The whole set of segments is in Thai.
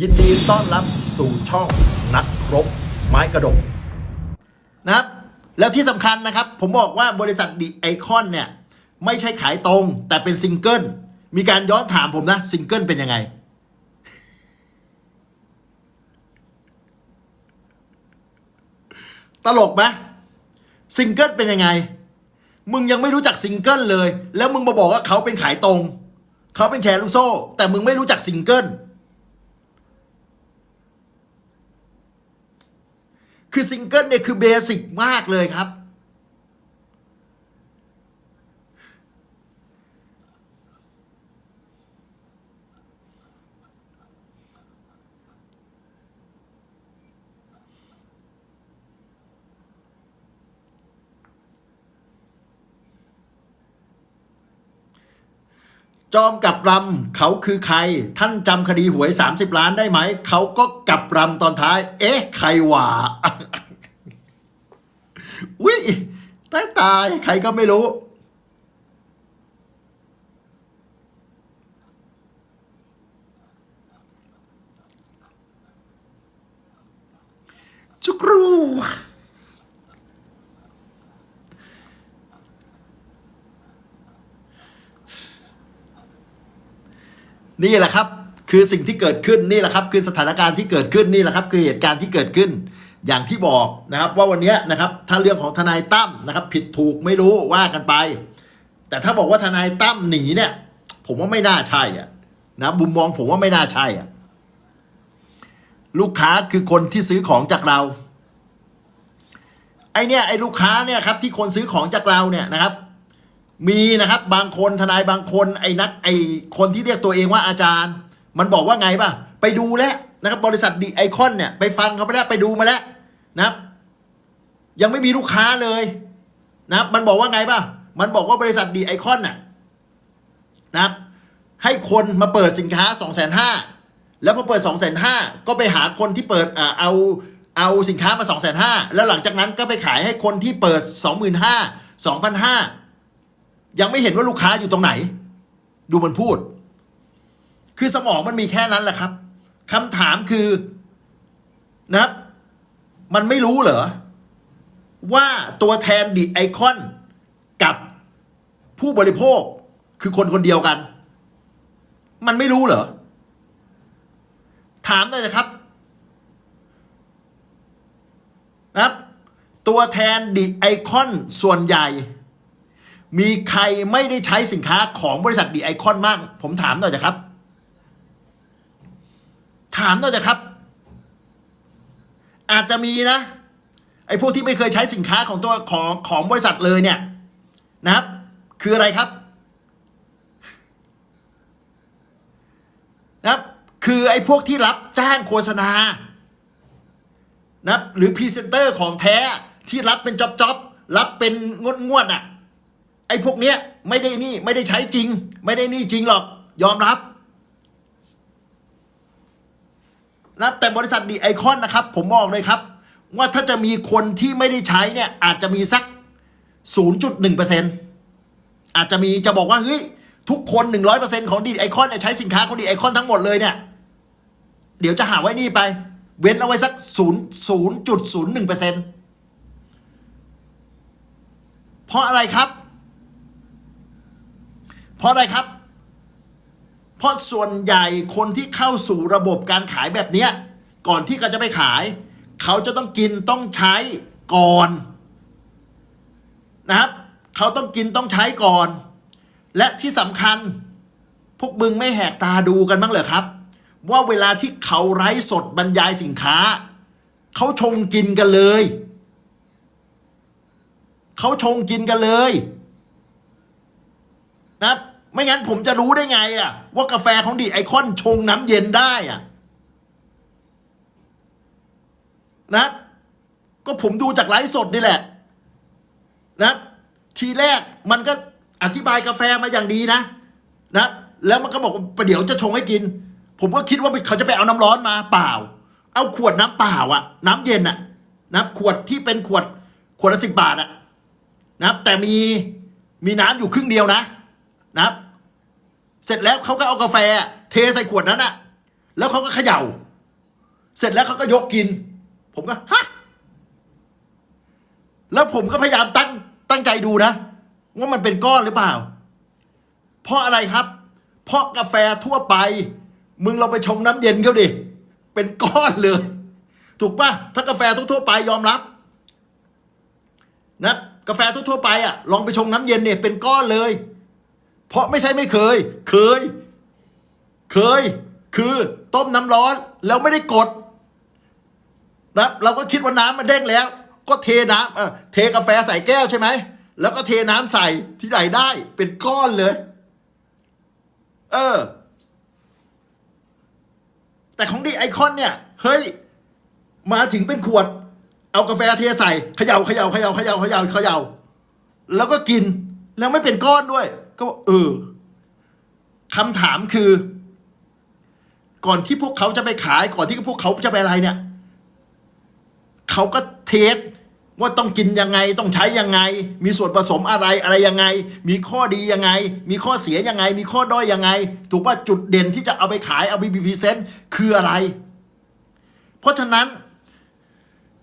ยินดีต้อนรับสู่ช่องนักรบไม้กระดกนะครับ แล้วที่สำคัญนะครับ ผมบอกว่าบริษัทดิไอคอนเนี่ย ไม่ใช่ขายตรง แต่เป็นซิงเกิล มีการย้อนถามผมนะ ซิงเกิลเป็นยังไง ตลกไหมซิงเกิลเป็นยังไง มึงยังไม่รู้จักซิงเกิลเลย แล้วมึงมาบอกว่าเขาเป็นขายตรง เขาเป็นแชร์ลูกโซ่ แต่มึงไม่รู้จักซิงเกิล คือซิงเกิลเนี่ยคือเบสิกมากเลยครับ จอมกับรำเขาคือใคร ท่านจำคดีหวย 30 ล้านได้ไหม เขาก็กับรำตอนท้าย เอ๊ะ ใครวะอุ้ยตายตายใครก็ไม่รู้ จุกรู นี่แหละครับ คือสิ่งที่เกิดขึ้นนี่แหละครับ คือสถานการณ์ที่เกิดขึ้นนี่แหละครับ คือเหตุการณ์ที่เกิดขึ้น อย่างที่บอกนะครับ ว่าวันนี้นะครับถ้าเรื่องของทนายตั้มนะครับ ผิดถูกไม่รู้ว่ากันไป แต่ถ้าบอกว่าทนายตั้มหนีเนี่ย ผมว่าไม่น่าใช่อะนะบุมมองผมว่าไม่น่าใช่อะลูกค้าคือคนที่ซื้อของจากเรา ไอเนี่ยไอลูกค้าเนี่ยครับที่คนซื้อของจากเราเนี่ยนะครับ มีนะครับบางคนทนายบางคนไอ้นักไอ้คนที่เรียกตัวเองว่าอาจารย์ มันบอกว่าไงป่ะ ไปดูแล้วนะครับบริษัทดีไอคอนเนี่ยไปฟังเขาไปแล้วไปดูมาแล้วนะครับ ยังไม่มีลูกค้าเลยนะครับ มันบอกว่าไงป่ะ มันบอกว่าบริษัทดีไอคอนน่ะนะครับให้คนมาเปิดสินค้า2องแสนห้าแล้วพอเปิด2องแสนห้าก็ไปหาคนที่เปิดอ่าเอาเอาสินค้ามา2องแสนห้าแล้วหลังจากนั้นก็ไปขายให้คนที่เปิด 2 5 0 0 0 2 5 0 0 ยังไม่เห็นว่าลูกค้าอยู่ตรงไหน ดูมันพูด คือสมองมันมีแค่นั้นแหละครับคำถามคือนะครับ มันไม่รู้เหรอ ว่าตัวแทนดิไอคอนกับผู้บริโภคคือคนคนเดียวกัน มันไม่รู้เหรอ ถามหน่อยนะครับนะครับ ตัวแทนดิไอคอนส่วนใหญ่ มีใครไม่ได้ใช้สินค้าของบริษัทดีไอคอนมาก ผมถามหน่อยนะครับ ถามหน่อยนะครับ อาจจะมีนะ ไอ้พวกที่ไม่เคยใช้สินค้าของตัวของของบริษัทเลยเนี่ย นะครับ คืออะไรครับ นะครับ คือไอ้พวกที่รับจ้างโฆษณา นะครับหรือพรีเซนเตอร์ของแท้ที่รับเป็นจ็อบจ็อบๆรับเป็นงวดงวดอะ อ้พวกเนี้ยไม่ได้นี่ไม่ได้ใช้จริง ไม่ได้นี่จริงหรอกยอมรับนะแต่บริษัทดีไอคอนนะครับ ผมบอกเลยครับ ว่าถ้าจะมีคนที่ไม่ได้ใช้เนี่ย อาจจะมีสัก 0.1%อาจจะมีจะบอกว่าเฮ้ยทุกคน 100%ของดีไอคอนใช้สินค้าของดีไอคอนทั้งหมดเลยเนี่ย เดี๋ยวจะหาไว้นี่ไป เว้นเอาไว้สัก 0 0.01%เพราะอะไรครับ เพราะอะไรครับ เพราะส่วนใหญ่คนที่เข้าสู่ระบบการขายแบบเนี้ยก่อนที่เขาจะไปขาย เขาจะต้องกินต้องใช้ก่อนนะครับ เขาต้องกินต้องใช้ก่อน และที่สำคัญ พวกมึงไม่แหกตาดูกันบ้างเหรอครับ ว่าเวลาที่เขาไร้สดบรรยายสินค้า เขาชงกินกันเลย เขาชงกินกันเลยนะครับ ไม่งั้นผมจะรู้ได้ไงอะว่ากาแฟของดีไอคอนชงน้ำเย็นได้อะนะ ก็ผมดูจากไลฟ์สดนี่แหละ นะ ทีแรกมันก็อธิบายกาแฟมาอย่างดีนะ นะ แล้วมันก็บอกว่าประเดี๋ยวจะชงให้กิน ผมก็คิดว่าเขาจะไปเอาน้ำร้อนมาเปล่า เอาขวดน้ำเปล่าอะน้ำเย็นอะนะขวดที่เป็นขวดขวดละสิบบาทอะนะแต่มีมีน้ำอยู่ครึ่งเดียวนะ นะครับ เสร็จแล้วเขาก็เอากาแฟ เทใส่ขวดนั้นอะแล้วเขาก็เขย่า เสร็จแล้วเขาก็ยกกิน ผมก็ฮะแล้วผมก็พยายามตั้งตั้งใจดูนะ ว่ามันเป็นก้อนหรือเปล่า เพราะอะไรครับ เพราะกาแฟทั่วไป มึงเราไปชงน้ำเย็นเขาดิเป็นก้อนเลย ถูกปะถ้ากาแฟทั่วๆไปยอมรับ นะ กาแฟทั่วๆไปอะ ลองไปชงน้ำเย็นเนี่ยเป็นก้อนเลย เพราะไม่ใช่ไม่เคย เคย เคย คือต้มน้ำร้อนแล้วไม่ได้กดนะเราก็คิดว่าน้ำมันเด้งแล้ว ก็เทน้ำเออเทกาแฟใส่แก้วใช่ไหม แล้วก็เทน้ำใส่ที่ไหนได้ เป็นก้อนเลย เออ แต่ของดีไอคอนเนี่ย เฮ้ย มาถึงเป็นขวด เอากาแฟเทใส่เขย่าเขย่าเขย่าเขย่าเขย่าเขย่าแล้วก็กิน แล้วไม่เป็นก้อนด้วย ก็เออคำถามคือ ก่อนที่พวกเขาจะไปขายก่อนที่พวกเขาจะไปอะไรเนี่ยเขาก็เทสว่าต้องกินยังไงต้องใช้ยังไง มีส่วนผสมอะไรอะไรยังไง มีข้อดียังไง มีข้อเสียยังไง มีข้อด้อยยังไง ถูกว่าจุดเด่นที่จะเอาไปขายเอาไปพรีเซนต์คืออะไร เพราะฉะนั้น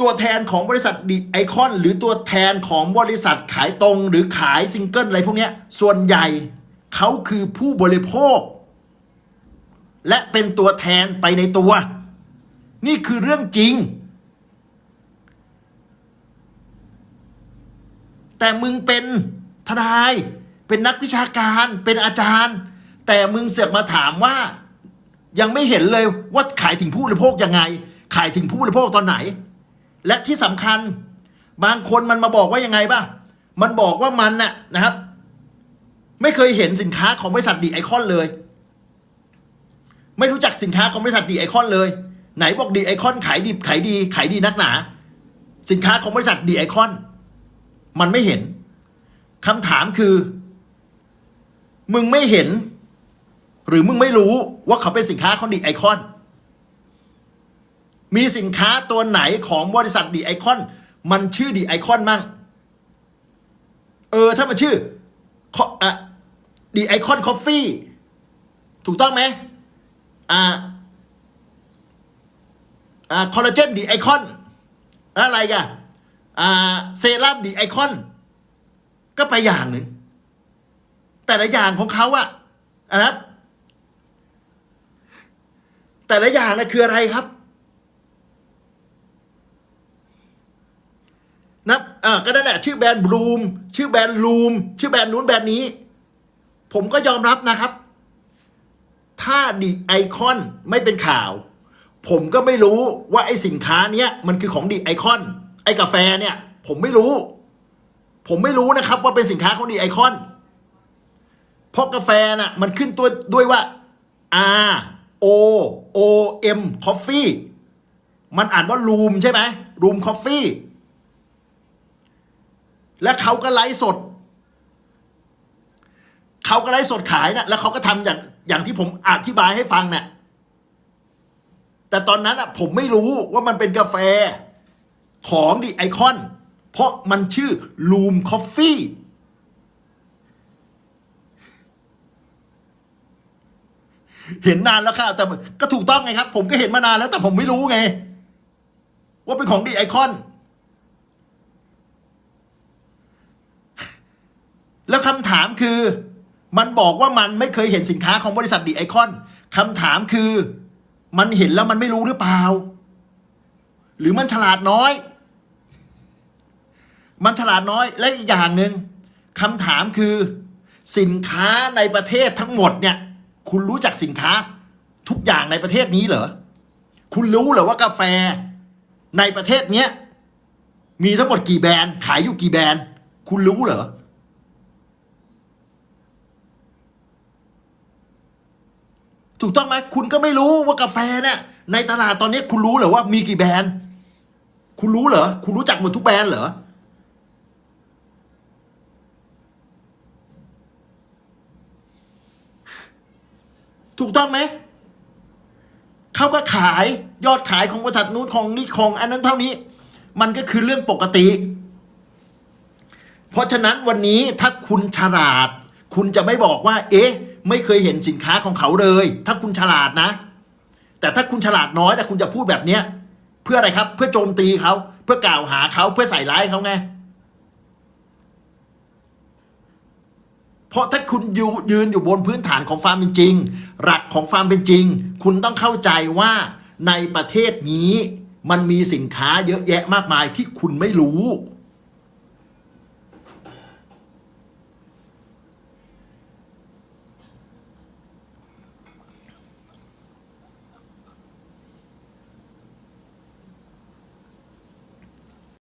ตัวแทนของบริษัทดีไอคอน หรือตัวแทนของบริษัทขายตรง หรือขายซิงเกิลอะไรพวกนี้ส่วนใหญ่เขาคือผู้บริโภค และเป็นตัวแทนไปในตัว นี่คือเรื่องจริง แต่มึงเป็นทนาย เป็นนักวิชาการเป็นอาจารย์ แต่มึงเสือกมาถามว่า ยังไม่เห็นเลยว่าขายถึงผู้บริโภคยังไง ขายถึงผู้บริโภคตอนไหน และที่สำคัญ บางคนมันมาบอกว่ายังไงบ้างมันบอกว่ามันน่ะนะครับ ไม่เคยเห็นสินค้าของบริษัทดีไอคอนเลย ไม่รู้จักสินค้าของบริษัทดีไอคอนเลย ไหนบอกดีไอคอนขายดีขายดี ขายดีนักหนา สินค้าของบริษัทดีไอคอนมันไม่เห็นคำถามคือ มึงไม่เห็น หรือมึงไม่รู้ว่าเขาเป็นสินค้าของดีไอคอน มีสินค้าตัวไหนของบริษัทดีไอคอน มันชื่อดีไอคอนมั่ง เออ ถ้ามันชื่อดีไอคอนคอฟฟี่ถูกต้องไหมอ่าอ่าคอลลาเจนดีไอคอนอะไรกันอ่าเซรั่มดีไอคอนก็ไปอย่างหนึ่ง แต่ละอย่างของเขาอะนะครับ แต่ละอย่างนะคืออะไรครับ นะ อ่าก็นั่นแหละชื่อแบรนด์บลูมชื่อแบรนด์ลูมชื่อแบรนด์นู้นแบรนด์นี้ ผมก็ยอมรับนะครับ ถ้าดีไอคอนไม่เป็นข่าว ผมก็ไม่รู้ว่าไอสินค้าเนี้ยมันคือของดีไอคอนไอกาแฟเนี่ย ผมไม่รู้ ผมไม่รู้นะครับ ว่าเป็นสินค้าของดีไอคอนเพราะกาแฟน่ะมันขึ้นตัวด้วยว่า R O O M Coffee มันอ่านว่ารูมใช่ไหมรูมคอฟฟี่ และเขาก็ไลฟ์สด เขาก็ไลฟ์สดขายนะแล้วเขาก็ทำอย่างอย่างที่ผมอธิบายให้ฟังเนะี่ยแต่ตอนนั้นอะผมไม่รู้ว่ามันเป็นกาแฟของดีไอคอน เพราะมันชื่อลูมคอฟฟี่เห็นนานแล้วค่ะแต่ก็ถูกต้องไงครับ ผมก็เห็นมานานแล้วแต่ผมไม่รู้ไง ว่าเป็นของดีไอคอน แล้วคำถามคือมันบอกว่ามันไม่เคยเห็นสินค้าของบริษัทดีไอคอนคำถามคือ มันเห็นแล้วมันไม่รู้หรือเปล่า หรือมันฉลาดน้อย มันฉลาดน้อยและอีกอย่างหนึ่งคำถามคือ สินค้าในประเทศทั้งหมดเนี่ย คุณรู้จักสินค้าทุกอย่างในประเทศนี้เหรอ คุณรู้เหรอว่ากาแฟในประเทศเนี้ยมีทั้งหมดกี่แบรนด์ขายอยู่กี่แบรนด์ คุณรู้เหรอ ถูกต้องไหมคุณก็ไม่รู้ว่ากาแฟเนี่ยในตลาดตอนนี้คุณรู้เหรอว่ามีกี่แบรนด์ คุณรู้เหรอ คุณรู้จักหมดทุกแบรนด์เหรอ ถูกต้องไหม เขาก็ขายยอดขายของบริษัทนู้นของนี่ของอันนั้นเท่านี้ มันก็คือเรื่องปกติ เพราะฉะนั้นวันนี้ถ้าคุณฉลาด คุณจะไม่บอกว่า เอ๊ะ ไม่เคยเห็นสินค้าของเขาเลย ถ้าคุณฉลาดนะ แต่ถ้าคุณฉลาดน้อยแต่คุณจะพูดแบบเนี้ยเพื่ออะไรครับ เพื่อโจมตีเขาเพื่อกล่าวหาเขาเพื่อใส่ร้ายเขาไงเพราะถ้าคุณยืนยืนอยู่บนพื้นฐานของความเป็นจริง หลักของความเป็นจริง คุณต้องเข้าใจว่าในประเทศนี้มันมีสินค้าเยอะแยะมากมายที่คุณไม่รู้